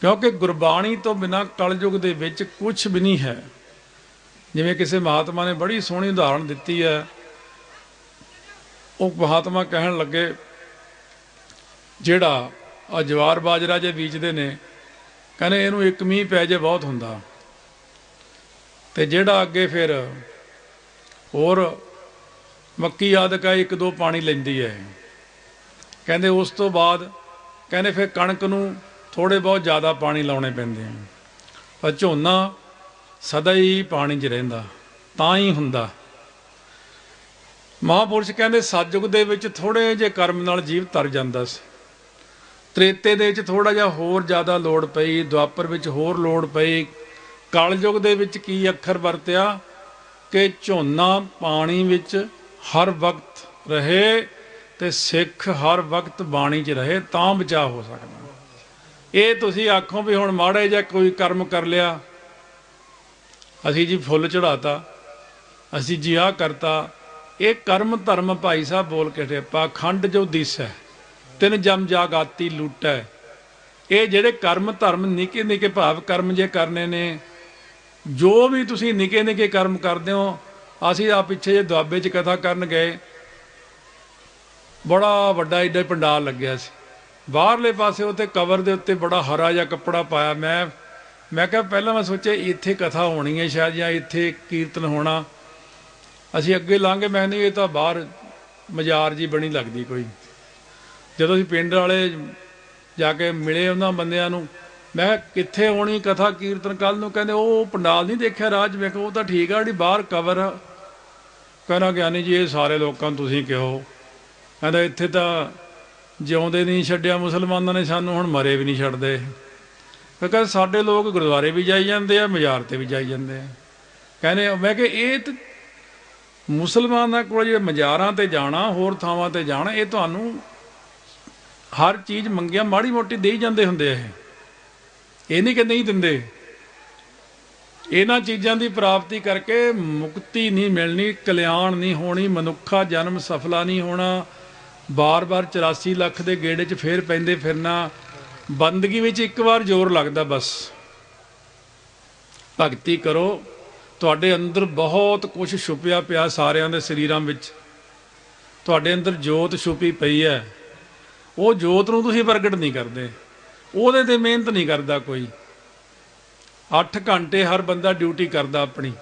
ਕਿਉਂਕਿ ਗੁਰਬਾਣੀ ਤੋਂ ਬਿਨਾ ਕਲਯੁਗ ਦੇ ਵਿੱਚ ਕੁਝ ਵੀ ਨਹੀਂ ਹੈ। ਜਿਵੇਂ ਕਿਸੇ ਮਹਾਤਮਾ ਨੇ ਬੜੀ ਸੋਹਣੀ ਉਦਾਹਰਣ ਦਿੱਤੀ ਹੈ। ਉਹ ਮਹਾਤਮਾ ਕਹਿਣ ਲੱਗੇ, ਜਿਹੜਾ ਆ ਜਵਾਰ ਬਾਜਰਾ ਜੇ ਬੀਜਦੇ ਨੇ, ਕਹਿੰਦੇ ਇਹਨੂੰ ਇੱਕ ਮੀਂਹ ਪੈ ਜੇ ਬਹੁਤ ਹੁੰਦਾ। ਤੇ ਜਿਹੜਾ ਅੱਗੇ ਫਿਰ ਹੋਰ ਮੱਕੀ ਆਦਿਕਾ ਇੱਕ ਦੋ ਪਾਣੀ ਲੈਂਦੀ ਹੈ। ਕਹਿੰਦੇ ਉਸ ਤੋਂ ਬਾਅਦ ਕਹਿੰਦੇ ਫਿਰ ਕਣਕ ਨੂੰ ਥੋੜੇ ਬਹੁਤ ਜ਼ਿਆਦਾ ਪਾਣੀ ਲਾਉਣੇ ਪੈਂਦੇ ਆ ਪਰ ਝੋਨਾ ਸਦਾ ਹੀ ਪਾਣੀ 'ਚ ਰਹਿੰਦਾ, ਤਾਂ ਹੀ ਹੁੰਦਾ। ਮਹਾਪੁਰਸ਼ ਕਹਿੰਦੇ ਸਤਜੁਗ ਦੇ ਵਿੱਚ ਥੋੜੇ ਜੇ ਕਰਮ ਨਾਲ ਜੀਵ ਤਰ ਜਾਂਦਾ ਸੀ। ਤ੍ਰੇਤੇ ਦੇ ਵਿੱਚ ਥੋੜਾ ਜਿਹਾ ਹੋਰ ਜ਼ਿਆਦਾ ਲੋੜ ਪਈ, ਦੁਆਪਰ ਵਿੱਚ ਹੋਰ ਲੋੜ ਪਈ ਕਲਯੁਗ ਦੇ ਵਿੱਚ ਕੀ ਅੱਖਰ ਵਰਤਿਆ? ਕਿ ਝੋਨਾ ਪਾਣੀ ਵਿੱਚ ਹਰ ਵਕਤ ਰਹੇ ਤੇ ਸਿੱਖ ਹਰ ਵਕਤ ਬਾਣੀ 'ਚ ਰਹੇ, ਤਾਂ ਬਚਾ ਹੋ ਸਕਦਾ। ਇਹ ਤੁਸੀਂ ਆਖੋ ਵੀ ਹੁਣ ਮਾੜੇ ਜਿਹਾ ਕੋਈ ਕਰਮ ਕਰ ਲਿਆ। ਅਸੀਂ ਜੀ ਫੁੱਲ ਚੜਾਤਾ ਅਸੀਂ ਜੀ ਆ ਕਰਤਾ। ਇਹ ਕਰਮ ਧਰਮ ਭਾਈ ਸਾਹਿਬ ਬੋਲ ਕੇ ਹਟੇ ਪਾਖੰਡ ਜੋ ਦਿਸੈ ਤਿੰਨ ਜਮ ਜਾਗਾਤੀ ਲੂਟੈ ਇਹ ਜਿਹੜੇ ਕਰਮ ਧਰਮ ਨਿੱਕੇ ਨਿੱਕੇ ਭਾਵ ਕਰਮ ਜੇ ਕਰਨੇ ਨੇ ਜੋ ਵੀ ਤੁਸੀਂ ਨਿੱਕੇ ਨਿੱਕੇ ਕਰਮ ਕਰਦੇ ਹੋ, ਅਸੀਂ ਆ ਪਿੱਛੇ ਜੇ ਦੁਆਬੇ 'ਚ ਕਥਾ ਕਰਨ ਗਏ। ਬੜਾ ਵੱਡਾ ਏਡਾ ਪੰਡਾਲ ਲੱਗਿਆ ਸੀ। ਬਾਹਰਲੇ ਪਾਸੇ ਉੱਤੇ ਕਵਰ ਦੇ ਉੱਤੇ ਬੜਾ ਹਰਾ ਜਿਹਾ ਕੱਪੜਾ ਪਾਇਆ। ਮੈਂ ਮੈਂ ਕਿਹਾ ਪਹਿਲਾਂ ਮੈਂ ਸੋਚਿਆ ਇੱਥੇ ਕਥਾ ਹੋਣੀ ਹੈ ਸ਼ਾਇਦ, ਜਾਂ ਇੱਥੇ ਕੀਰਤਨ ਹੋਣਾ। ਅਸੀਂ ਅੱਗੇ ਲਾਂਗੇ ਮੈਂ ਨਹੀਂ, ਇਹ ਤਾਂ ਬਾਹਰ ਮਜ਼ਾਰ ਜੀ ਬਣੀ ਲੱਗਦੀ ਕੋਈ। ਜਦੋਂ ਅਸੀਂ ਪਿੰਡ ਵਾਲੇ ਜਾ ਕੇ ਮਿਲੇ ਉਹਨਾਂ ਬੰਦਿਆਂ ਨੂੰ ਮੈਂ ਕਿੱਥੇ ਹੋਣੀ ਕਥਾ ਕੀਰਤਨ? ਕੱਲ ਨੂੰ ਕਹਿੰਦੇ, ਉਹ ਪੰਡਾਲ ਨਹੀਂ ਦੇਖਿਆ ਰਾਜ। ਵੇਖ ਉਹ ਤਾਂ ਠੀਕ ਆ, ਜਿਹੜੀ ਬਾਹਰ ਕਵਰ ਆ। ਕਹਿੰਦਾ, ਗਿਆਨੀ ਜੀ, ਇਹ ਸਾਰੇ ਲੋਕਾਂ ਨੂੰ ਤੁਸੀਂ ਕਿਹੋ? ਕਹਿੰਦਾ, ਇੱਥੇ ਤਾਂ ਜਿਉਂਦੇ ਨਹੀਂ ਛੱਡਿਆ ਮੁਸਲਮਾਨਾਂ ਨੇ, ਸਾਨੂੰ ਹੁਣ ਮਰੇ ਵੀ ਨਹੀਂ ਛੱਡਦੇ। ਫਿਰ ਕਹਿੰਦਾ ਸਾਡੇ ਲੋਕ ਗੁਰਦੁਆਰੇ ਵੀ ਜਾਈ ਜਾਂਦੇ ਆ ਮਜ਼ਾਰ ਤੇ ਵੀ ਜਾਈ ਜਾਂਦੇ ਆ। ਕਹਿੰਦੇ, ਮੈਂ ਕਿ ਇਹ ਮੁਸਲਮਾਨਾਂ ਕੋਲ ਜੇ ਮਜ਼ਾਰਾਂ ਤੇ ਜਾਣਾ, ਹੋਰ ਥਾਵਾਂ ਤੇ ਜਾਣਾ, ਇਹ ਤੁਹਾਨੂੰ ਹਰ ਚੀਜ਼ ਮੰਗਿਆ, ਮਾੜੀ ਮੋਟੀ ਦੇ ਹੀ ਜਾਂਦੇ ਹੁੰਦੇ ਆ ਇਹ। ਇਹ ਨਹੀਂ ਕਿ ਨਹੀਂ ਦਿੰਦੇ। ਇਹਨਾਂ ਚੀਜ਼ਾਂ ਦੀ ਪ੍ਰਾਪਤੀ ਕਰਕੇ ਮੁਕਤੀ ਨਹੀਂ ਮਿਲਣੀ, ਕਲਿਆਣ ਨਹੀਂ ਹੋਣੀ, ਮਨੁੱਖਾ ਜਨਮ ਸਫਲਾ ਨਹੀਂ ਹੋਣਾ। ਬਾਰ-ਬਾਰ 84 ਲੱਖ ਦੇ ਗੇੜੇ 'ਚ ਫੇਰ ਪੈਂਦੇ ਫਿਰਨਾ। ਬੰਦਗੀ ਵਿੱਚ ਇੱਕ ਵਾਰ ਜ਼ੋਰ ਲੱਗਦਾ ਬਸ। ਭਗਤੀ ਕਰੋ। ਤੁਹਾਡੇ ਅੰਦਰ ਬਹੁਤ ਕੁਝ ਛੁਪਿਆ ਪਿਆ ਸਾਰਿਆਂ ਦੇ ਸਰੀਰਾਂ ਵਿੱਚ। ਤੁਹਾਡੇ ਅੰਦਰ ਜੋਤ ਛੁਪੀ ਪਈ ਹੈ। ਉਹ ਜੋਤ ਨੂੰ ਤੁਸੀਂ ਪ੍ਰਗਟ ਨਹੀਂ ਕਰਦੇ। ਉਹਦੇ ਤੇ ਮਿਹਨਤ ਨਹੀਂ ਕਰਦਾ ਕੋਈ। 8 ਘੰਟੇ ਹਰ ਬੰਦਾ ਡਿਊਟੀ ਕਰਦਾ ਆਪਣੀ।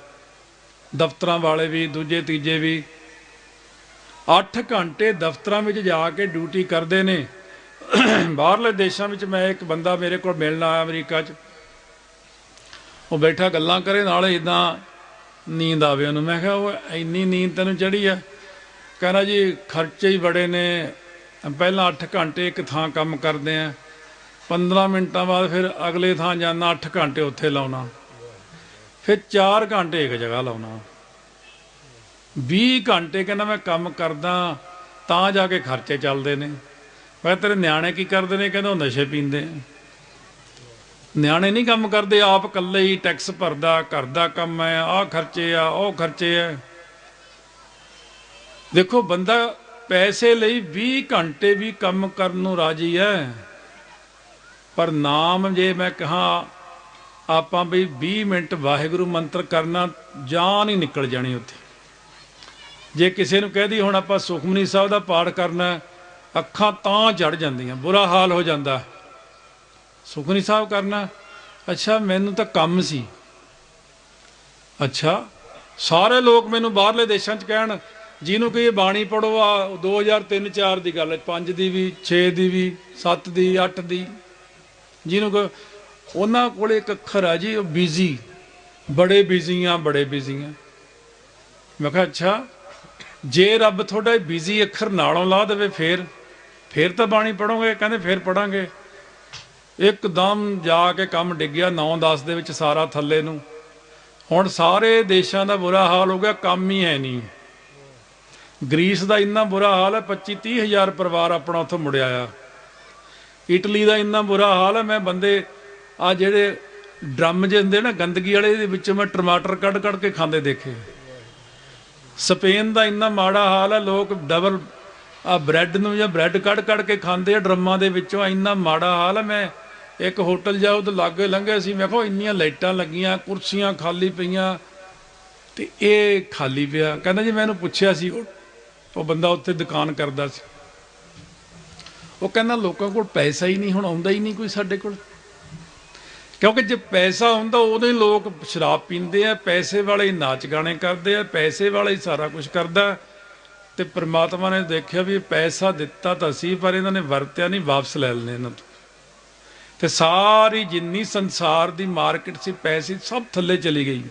ਦਫ਼ਤਰਾਂ ਵਾਲੇ ਵੀ, ਦੂਜੇ, ਤੀਜੇ ਵੀ। 8 ਘੰਟੇ ਦਫ਼ਤਰਾਂ ਵਿੱਚ ਜਾ ਕੇ ਡਿਊਟੀ ਕਰਦੇ ਨੇ। ਬਾਹਰਲੇ ਦੇਸ਼ਾਂ ਵਿੱਚ ਮੈਂ ਇੱਕ ਬੰਦਾ ਮੇਰੇ ਕੋਲ ਮਿਲਣ ਆਇਆ ਅਮਰੀਕਾ 'ਚ। ਉਹ ਬੈਠਾ ਗੱਲਾਂ ਕਰੇ, ਨਾਲੇ ਇਦਾਂ ਨੀਂਦ ਆਵੇ ਉਹਨੂੰ। ਮੈਂ ਕਿਹਾ ਉਹ ਇੰਨੀ ਨੀਂਦ ਤੈਨੂੰ ਚੜੀ ਆ? ਕਹਿੰਦਾ ਜੀ, ਖਰਚੇ ਹੀ ਬੜੇ ਨੇ। ਪਹਿਲਾਂ 8 ਘੰਟੇ ਇੱਕ ਥਾਂ ਕੰਮ ਕਰਦੇ ਆ। 15 ਮਿੰਟਾਂ ਬਾਅਦ ਫਿਰ ਅਗਲੇ ਥਾਂ ਜਾਣਾ 8 ਘੰਟੇ ਉੱਥੇ ਲਾਉਣਾ। ਫਿਰ 4 ਘੰਟੇ ਇੱਕ ਜਗ੍ਹਾ ਲਾਉਣਾ। 20 ਘੰਟੇ ਕਹਿੰਦਾ ਮੈਂ ਕੰਮ ਕਰਦਾ, ਤਾਂ ਜਾ ਕੇ ਖਰਚੇ ਚੱਲਦੇ ਨੇ। ਮੈਂ ਤੇਰੇ ਨਿਆਣੇ ਕੀ ਕਰਦੇ ਨੇ? ਕਹਿੰਦਾ, ਉਹ ਨਸ਼ੇ ਪੀਂਦੇ। ਨਿਆਣੇ ਨਹੀਂ ਕੰਮ ਕਰਦੇ, ਆਪ ਇਕੱਲੇ ਹੀ ਟੈਕਸ ਭਰਦਾ, ਘਰ ਦਾ ਕੰਮ ਹੈ, ਆਹ ਖਰਚੇ ਆ, ਉਹ ਖਰਚੇ ਆ। ਦੇਖੋ, ਬੰਦਾ ਪੈਸੇ ਲਈ 20 ਘੰਟੇ ਵੀ ਕੰਮ ਕਰਨ ਨੂੰ ਰਾਜੀ ਹੈ। ਪਰ ਨਾਮ ਜੇ ਮੈਂ ਕਹਾ, ਆਪਾਂ ਵੀ 20 ਮਿੰਟ ਵਾਹਿਗੁਰੂ ਮੰਤਰ ਕਰਨਾ, ਜਾਨ ਹੀ ਨਿਕਲ ਜਾਣੀ ਉੱਥੇ। ਜੇ ਕਿਸੇ ਨੂੰ ਕਹਦੀ ਹੁਣ ਆਪਾਂ ਸੁਖਮਨੀ ਸਾਹਿਬ ਦਾ ਪਾਠ ਕਰਨਾ, ਅੱਖਾਂ ਤਾਂ ਝੜ ਜਾਂਦੀਆਂ, ਬੁਰਾ ਹਾਲ ਹੋ ਜਾਂਦਾ। ਸੁਖਮਨੀ ਸਾਹਿਬ ਕਰਨਾ, ਅੱਛਾ, ਮੈਨੂੰ ਤਾਂ ਕੰਮ ਸੀ। ਅੱਛਾ, ਸਾਰੇ ਲੋਕ ਮੈਨੂੰ ਬਾਹਰਲੇ ਦੇਸ਼ਾਂ 'ਚ ਕਹਿਣ, ਜਿਹਨੂੰ ਕਿ ਬਾਣੀ ਪੜੋ ਆ 2003 4 ਦੀ ਗੱਲ ਹੈ 5 ਦੀ ਵੀ 6 ਦੀ ਵੀ 7 ਦੀ 8 ਦੀ। ਜਿਹਨੂੰ ਕਿ ਉਹਨਾਂ ਕੋਲੇ ਇੱਕ ਅੱਖਰ ਆ ਜੀ, ਉਹ ਬਿਜ਼ੀ ਬੜੇ ਬਿਜ਼ੀ ਆ, ਬੜੇ ਬਿਜ਼ੀ ਆ। ਮੈਂ ਕਿਹਾ, ਅੱਛਾ, ਜੇ ਰੱਬ ਤੁਹਾਡਾ ਬਿਜ਼ੀ ਅੱਖਰ ਨਾਲੋਂ ਲਾ ਦੇਵੇ, ਫੇਰ ਫੇਰ ਤਾਂ ਬਾਣੀ ਪੜੋਗੇ ਕਹਿੰਦੇ ਫੇਰ ਪੜਾਂਗੇ ਇੱਕਦਮ ਜਾ ਕੇ ਕੰਮ ਡਿੱਗਿਆ 9-10 ਦੇ ਵਿੱਚ ਸਾਰਾ ਥੱਲੇ ਨੂੰ। ਹੁਣ ਸਾਰੇ ਦੇਸ਼ਾਂ ਦਾ ਬੁਰਾ ਹਾਲ ਹੋ ਗਿਆ, ਕੰਮ ਹੀ ਹੈ ਨਹੀਂ। ਗ੍ਰੀਸ ਦਾ ਇੰਨਾ ਬੁਰਾ ਹਾਲ ਹੈ 25-30 ਹਜ਼ਾਰ ਪਰਿਵਾਰ ਆਪਣਾ ਉੱਥੋਂ ਮੁੜਿਆ ਆ। ਇਟਲੀ ਦਾ ਇੰਨਾ ਬੁਰਾ ਹਾਲ ਹੈ, ਮੈਂ ਬੰਦੇ ਆ ਜਿਹੜੇ ਡਰਮ ਜਿਹੇ ਹੁੰਦੇ ਨਾ, ਗੰਦਗੀ ਵਾਲੇ ਦੇ ਵਿੱਚੋਂ ਮੈਂ ਟਮਾਟਰ ਕੱਢ ਕੱਢ ਕੇ ਖਾਂਦੇ ਦੇਖੇ। ਸਪੇਨ ਦਾ ਇੰਨਾ ਮਾੜਾ ਹਾਲ ਹੈ, ਲੋਕ ਡਬਲ ਆ ਬ੍ਰੈਡ ਨੂੰ ਜਾਂ ਬ੍ਰੈਡ ਕੱਢ ਕੱਢ ਕੇ ਖਾਂਦੇ ਆ ਡਰਮਾਂ ਦੇ ਵਿੱਚੋਂ ਇੰਨਾ ਮਾੜਾ ਹਾਲ ਹੈ, ਮੈਂ ਇੱਕ ਹੋਟਲ ਜਾਉ ਤੇ ਲਾਗੇ ਲੰਘੇ ਸੀ, ਮੈਂ ਕਿਹਾ ਇੰਨੀਆਂ ਲਾਈਟਾਂ ਲੱਗੀਆਂ, ਕੁਰਸੀਆਂ ਖਾਲੀ ਪਈਆਂ ਤੇ ਇਹ ਖਾਲੀ ਪਿਆ। ਕਹਿੰਦਾ ਜੀ ਮੈਨੂੰ ਪੁੱਛਿਆ ਸੀ ਉਹ ਬੰਦਾ ਉੱਥੇ ਦੁਕਾਨ ਕਰਦਾ ਸੀ। ਉਹ ਕਹਿੰਦਾ ਲੋਕਾਂ ਕੋਲ ਪੈਸਾ ਹੀ ਨਹੀਂ, ਹੁਣ ਆਉਂਦਾ ਹੀ ਨਹੀਂ ਕੋਈ ਸਾਡੇ ਕੋਲ। ਕਿਉਂਕਿ ਜੇ ਪੈਸਾ ਹੁੰਦਾ, ਉਦੋਂ ਹੀ ਲੋਕ ਸ਼ਰਾਬ ਪੀਂਦੇ ਆ, ਪੈਸੇ ਵਾਲੇ ਹੀ ਨਾਚ ਗਾਣੇ ਕਰਦੇ ਆ, ਪੈਸੇ ਵਾਲੇ ਹੀ ਸਾਰਾ ਕੁਝ ਕਰਦਾ। ਤੇ ਪ੍ਰਮਾਤਮਾ ਨੇ ਦੇਖਿਆ ਵੀ ਪੈਸਾ ਦਿੱਤਾ ਤਾਂ ਸੀ, ਪਰ ਇਹਨਾਂ ਨੇ ਵਰਤਿਆ ਨਹੀਂ, ਵਾਪਸ ਲੈ ਲੈਣੇ ਇਹਨਾਂ ਤੋਂ। ਤੇ ਸਾਰੀ ਜਿੰਨੀ ਸੰਸਾਰ ਦੀ ਮਾਰਕੀਟ ਸੀ, ਪੈਸੇ ਸਭ ਥੱਲੇ ਚਲੀ ਗਈ।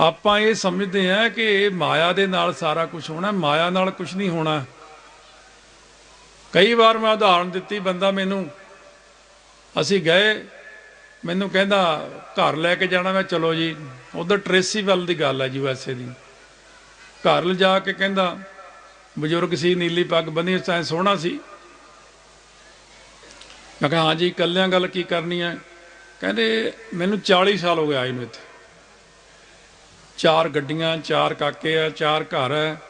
ਆਪਾਂ ਇਹ ਸਮਝਦੇ ਆ ਕਿ ਇਹ ਮਾਇਆ ਦੇ ਨਾਲ ਸਾਰਾ ਕੁਝ ਹੋਣਾ, ਮਾਇਆ ਨਾਲ ਕੁਝ ਨਹੀਂ ਹੋਣਾ। ਕਈ ਵਾਰ ਮੈਂ ਉਦਾਹਰਣ ਦਿੱਤੀ, ਬੰਦਾ ਮੈਨੂੰ, ਅਸੀਂ ਗਏ, ਮੈਨੂੰ ਕਹਿੰਦਾ, ਘਰ ਲੈ ਕੇ ਜਾਣਾ, ਮੈਂ ਚਲੋ ਜੀ। ਉਧਰ ਟ੍ਰੇਸੀ ਵੱਲ ਦੀ ਗੱਲ ਹੈ ਯੂ ਐਸ ਏ ਦੀ। ਘਰ ਲਿਜਾ ਕੇ ਕਹਿੰਦਾ, ਬਜ਼ੁਰਗ ਸੀ, ਨੀਲੀ ਪੱਗ ਬੰਨੀ ਚਾਹੇ ਸੋਹਣਾ ਸੀ। ਮੈਂ ਕਿਹਾ, ਹਾਂ ਜੀ, ਇਕੱਲਿਆਂ ਗੱਲ ਕੀ ਕਰਨੀ ਹੈ? ਕਹਿੰਦੇ, ਮੈਨੂੰ 40 ਸਾਲ ਹੋ ਗਏ ਆਏ ਨੂੰ ਇੱਥੇ। ਚਾਰ ਗੱਡੀਆਂ, ਚਾਰ ਕਾਕੇ ਆ, ਚਾਰ ਘਰ ਹੈ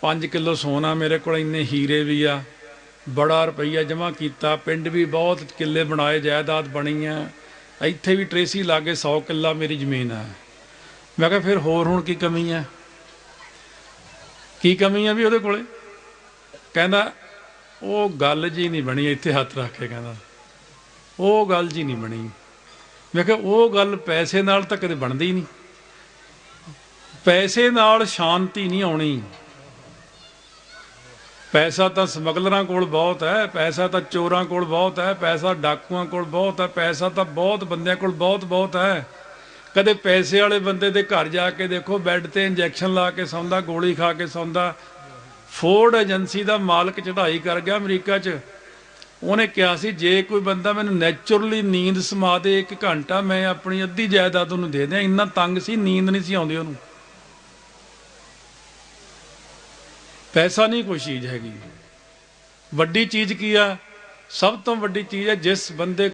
5 ਕਿਲੋ ਸੋਨਾ ਮੇਰੇ ਕੋਲ, ਇੰਨੇ ਹੀਰੇ ਵੀ ਆ। ਬੜਾ ਰੁਪਈਆ ਜਮ੍ਹਾਂ ਕੀਤਾ। ਪਿੰਡ ਵੀ ਬਹੁਤ ਕਿੱਲੇ ਬਣਾਏ, ਜਾਇਦਾਦ ਬਣੀ ਹੈ। ਇੱਥੇ ਵੀ ਟਰੇਸੀ ਲਾਗੇ 100 ਕਿੱਲਾ ਮੇਰੀ ਜ਼ਮੀਨ ਹੈ। ਮੈਂ ਕਿਹਾ ਫਿਰ ਹੋਰ ਹੁਣ ਕੀ ਕਮੀ ਹੈ? ਕੀ ਕਮੀ ਹੈ ਵੀ ਉਹਦੇ ਕੋਲੇ? ਕਹਿੰਦਾ, ਉਹ ਗੱਲ ਜੀ ਨਹੀਂ ਬਣੀ, ਇੱਥੇ ਹੱਥ ਰੱਖ ਕੇ ਕਹਿੰਦਾ। ਉਹ ਗੱਲ ਜੀ ਨਹੀਂ ਬਣੀ। ਮੈਂ ਕਿਹਾ, ਉਹ ਗੱਲ ਪੈਸੇ ਨਾਲ ਤਾਂ ਕਦੇ ਬਣਦੀ ਨਹੀਂ। ਪੈਸੇ ਨਾਲ ਸ਼ਾਂਤੀ ਨਹੀਂ ਆਉਣੀ। ਪੈਸਾ ਤਾਂ ਸਮਗਲਰਾਂ ਕੋਲ ਬਹੁਤ ਹੈ, ਪੈਸਾ ਤਾਂ ਚੋਰਾਂ ਕੋਲ ਬਹੁਤ ਹੈ, ਪੈਸਾ ਡਾਕੂਆਂ ਕੋਲ ਬਹੁਤ ਹੈ, ਪੈਸਾ ਤਾਂ ਬਹੁਤ ਬੰਦਿਆਂ ਕੋਲ ਬਹੁਤ ਬਹੁਤ ਹੈ। ਕਦੇ ਪੈਸੇ ਵਾਲੇ ਬੰਦੇ ਦੇ ਘਰ ਜਾ ਕੇ ਦੇਖੋ, ਬੈੱਡ ਤੇ ਇੰਜੈਕਸ਼ਨ ਲਾ ਕੇ ਸੌਂਦਾ, ਗੋਲੀ ਖਾ ਕੇ ਸੌਂਦਾ। ਫੋਰਡ ਏਜੰਸੀ ਦਾ ਮਾਲਕ ਚੜ੍ਹਾਈ ਕਰ ਗਿਆ ਅਮਰੀਕਾ 'ਚ। ਉਹਨੇ ਕਿਹਾ ਸੀ, ਜੇ ਕੋਈ ਬੰਦਾ ਮੈਨੂੰ ਨੇਚਰਲੀ ਨੀਂਦ ਸਮਾ ਦੇ ਇੱਕ ਘੰਟਾ, ਮੈਂ ਆਪਣੀ ਅੱਧੀ ਜਾਇਦਾਦ ਉਹਨੂੰ ਦੇ ਦਿਆਂ। ਇੰਨਾ ਤੰਗ ਸੀ, ਨੀਂਦ ਨਹੀਂ ਸੀ ਆਉਂਦੀ ਉਹਨੂੰ। ਪੈਸਾ ਨਹੀਂ ਕੋਈ ਚੀਜ਼ ਹੈਗੀ। ਵੱਡੀ ਚੀਜ਼ ਕੀ ਆ? ਸਭ ਤੋਂ ਵੱਡੀ ਚੀਜ਼ ਹੈ ਜਿਸ ਬੰਦੇ